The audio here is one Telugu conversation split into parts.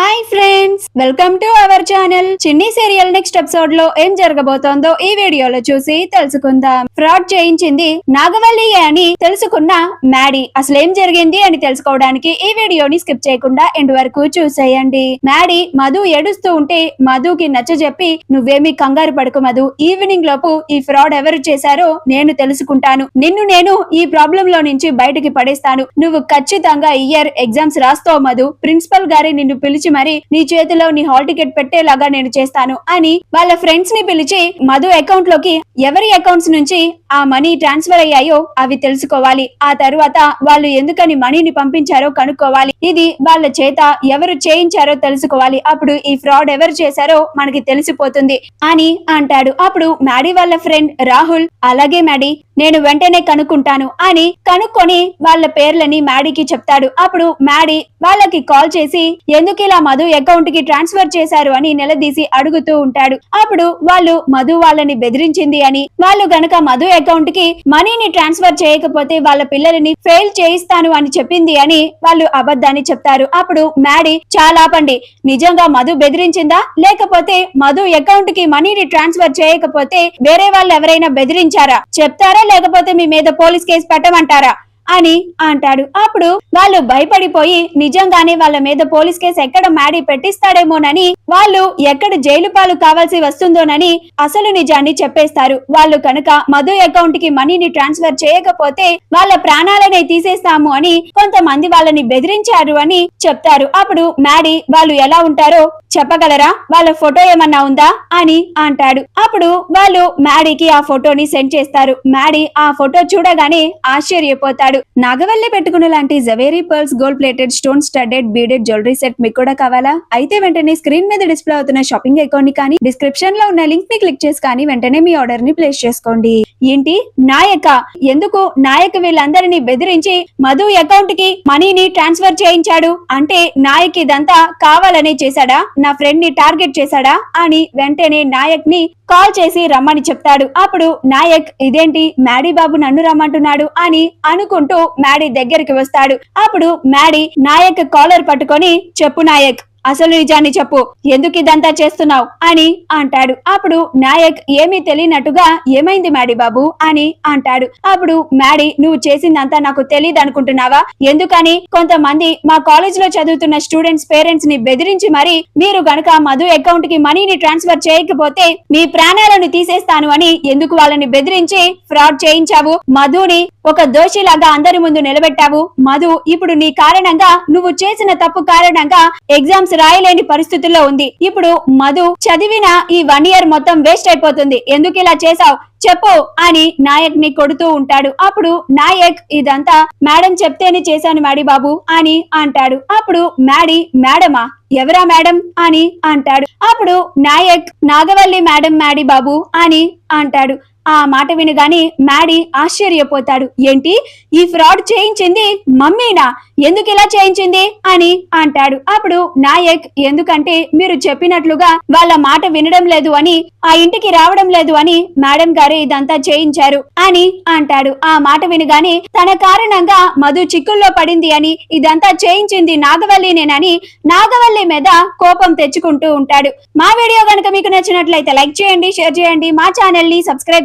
Hi friends welcome to our channel Chinni serial next ఎపిసోడ్లో ఏం జరగబోతోందో ఈ వీడియోలో చూసి తెలుసుకుందాం. ఫ్రాడ్ చేయించింది నాగవల్లి అని తెలుసుకున్న మ్యాడీ. అసలేం జరిగింది అని తెలుసుకోవడానికి ఈ వీడియోని స్కిప్ చేయకుండా ఎండ్ వరకు చూసేయండి. మ్యాడీ మధు ఏడుస్తూ ఉంటే మధుకి నచ్చజెప్పి నువ్వేమీ కంగారు పడకు మధు. ఈవినింగ్ లోపు ఈ ఫ్రాడ్ ఎవరు చేశారో నేను తెలుసుకుంటాను. నిన్ను నేను ఈ ప్రాబ్లం లో నుంచి బయటకి పడేస్తాను. నువ్వు ఖచ్చితంగా ఇయర్ ఎగ్జామ్స్ రాస్తావు మధు. ప్రిన్సిపల్ గారి నిన్ను పిలిచి మరి నీ చేతిలో నీ హాల్ టికెట్ పెట్టేలాగా నేను చేస్తాను అని వాళ్ళ ఫ్రెండ్స్ని పిలిచి మధు అకౌంట్లోకి ఎవరి అకౌంట్స్ నుంచి ఆ మనీ ట్రాన్స్ఫర్ అయ్యాయో అవి తెలుసుకోవాలి. ఆ తరువాత వాళ్ళు ఎందుకని మనీని పంపించారో కనుక్కోవాలి. ఇది వాళ్ళ చేత ఎవరు చేయించారో తెలుసుకోవాలి. అప్పుడు ఈ ఫ్రాడ్ ఎవరు చేశారో మనకి తెలిసిపోతుంది. అని అంటాడు. అప్పుడు మ్యాడీ వాళ్ళ ఫ్రెండ్ రాహుల్ అలాగే మ్యాడీ నేను వెంటనే కనుక్కుంటాను అని కనుక్కొని వాళ్ళ పేర్లని మ్యాడీకి చెప్తాడు. అప్పుడు మ్యాడీ వాళ్ళకి కాల్ చేసి ఎందుకు ఇలా మధు అకౌంట్కి ట్రాన్స్ఫర్ చేశారు? అని నిలదీసి అడుగుతూ ఉంటాడు. అప్పుడు వాళ్ళు మధు వాళ్ళని బెదిరించింది అని. వాళ్ళు గనక మధు అకౌంట్కి మనీని ట్రాన్స్ఫర్ చేయకపోతే వాళ్ళ పిల్లలని ఫెయిల్ చేయిస్తాను అని చెప్పింది అని వాళ్ళు అబద్ధాన్ని చెప్తారు. అప్పుడు మ్యాడీ చాలా ఆపండి నిజంగా మధు బెదిరించిందా? లేకపోతే మధు అకౌంట్కి మనీని ట్రాన్స్ఫర్ చేయకపోతే వేరే వాళ్ళు ఎవరైనా బెదిరించారా? చెప్తారా లేకపోతే మీ మీద పోలీస్ కేసు పెట్టమంటారా? అని అంటాడు. అప్పుడు వాళ్ళు భయపడిపోయి నిజంగానే వాళ్ళ మీద పోలీస్ కేసు ఎక్కడ మాడి పెట్టిస్తాడేమోనని వాళ్ళు ఎక్కడ జైలు పాలు కావాల్సి వస్తుందోనని అసలు నిజాన్ని చెప్పేస్తారు. వాళ్ళు కనుక మధు అకౌంట్కి మనీని ట్రాన్స్ఫర్ చేయకపోతే వాళ్ళ ప్రాణాలనే తీసేస్తాము అని కొంతమంది వాళ్ళని బెదిరించారు అని చెప్తారు. అప్పుడు మ్యాడీ వాళ్ళు ఎలా ఉంటారో చెప్పగలరా? వాళ్ళ ఫోటో ఏమన్నా ఉందా? అని అంటాడు. అప్పుడు వాళ్ళు మ్యాడీకి ఆ ఫోటోని సెండ్ చేస్తారు. మ్యాడీ ఆ ఫోటో చూడగానే ఆశ్చర్యపోతాడు. నాగవల్లి పెట్టుకున్న లాంటి Zaveri pearls gold plated stone studded beaded jewellery set మీకు కూడా కావాలా? అయితే వెంటనే స్క్రీన్ మీద డిస్ప్లే అవుతున్న షాపింగ్ అకౌంట్ని కానీ డిస్క్రిప్షన్లో ఉన్న లింక్ని క్లిక్ చేసి కానీ వెంటనే మీ ఆర్డర్ని ప్లేస్ చేసుకోండి. ఏంటి? నాయక. ఎందుకు? నాయక్ వీళ్ళందరినీ బెదిరించి మధు అకౌంట్కి మనీని ట్రాన్స్ఫర్ చేయించాడు. అంటే నాయక్ ఇదంతా కావాలనే చేశాడా? నా ఫ్రెండ్ని టార్గెట్ చేశాడా? అని వెంటనే నాయక్ని కాల్ చేసి రమ్మని చెప్తాడు. అప్పుడు నాయక్ ఇదేంటి? మ్యాడీ బాబు నన్ను రమ్మంటున్నాడు అని అనుకుంటూ మ్యాడీ దగ్గరికి వస్తాడు. అప్పుడు మ్యాడీ నాయక్ కాలర్ పట్టుకొని చెప్పు నాయక్ అసలు నిజాన్ని చెప్పు. ఎందుకు ఇదంతా చేస్తున్నావు? అని అంటాడు. అప్పుడు నాయక్ ఏమీ తెలియనట్టుగా ఏమైంది మ్యాడీ బాబు? అని అంటాడు. అప్పుడు మ్యాడీ నువ్వు చేసిందంతా నాకు తెలియదు అనుకుంటున్నావా ఎందుకని? కొంతమంది మా కాలేజ్లో చదువుతున్న స్టూడెంట్స్ పేరెంట్స్ని బెదిరించి మరి మీరు గనక మధు అకౌంట్కి మనీని ట్రాన్స్ఫర్ చేయకపోతే మీ ప్రాణాలను తీసేస్తాను అని ఎందుకు వాళ్ళని బెదిరించి ఫ్రాడ్ చేయించావు? మధుని ఒక దోషిలాగా అందరి ముందు నిలబెట్టావు. మధు ఇప్పుడు నీ కారణంగా నువ్వు చేసిన తప్పు కారణంగా ఎగ్జామ్స్ రాయలేని పరిస్థితుల్లో ఉంది. ఇప్పుడు మధు చదివిన ఈ వన్ ఇయర్ మొత్తం వేస్ట్ అయిపోతుంది. ఎందుకు ఇలా చేసావు చెప్పు అని నాయక్ని కొడుతూ ఉంటాడు. అప్పుడు నాయక్ ఇదంతా మేడం చెప్తేనే చేశాను మ్యాడీ బాబు అని అంటాడు. అప్పుడు మ్యాడీ మేడమా? ఎవరా మేడం? అని అంటాడు. అప్పుడు నాయక్ నాగవల్లి మేడం మ్యాడీ బాబు అని అంటాడు. ఆ మాట వినగానే మ్యాడీ ఆశ్చర్యపోతాడు. ఏంటి? ఈ ఫ్రాడ్ చేయించింది మమ్మీనా? ఎందుకు ఇలా చేయించింది? అని అంటాడు. అప్పుడు నాయక్ ఎందుకంటే మీరు చెప్పినట్లుగా వాళ్ళ మాట వినడం లేదు అని ఆ ఇంటికి రావడం లేదు అని మేడం గారు ఇదంతా చేయించారు అని అంటాడు. ఆ మాట వినగానే తన కారణంగా మధు చిక్కుల్లో పడింది అని ఇదంతా చేయించింది నాగవల్లినేనని నాగవల్లి మీద కోపం తెచ్చుకుంటూ ఉంటాడు. మా వీడియో కనుక మీకు నచ్చినట్లయితే లైక్ చేయండి షేర్ చేయండి. మా ఛానల్ని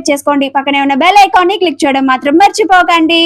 సబ్స్క్రైబ్ చేసుకోండి. పక్కనే ఉన్న బెల్ ఐకాన్ని క్లిక్ చేయడం మాత్రం మర్చిపోకండి.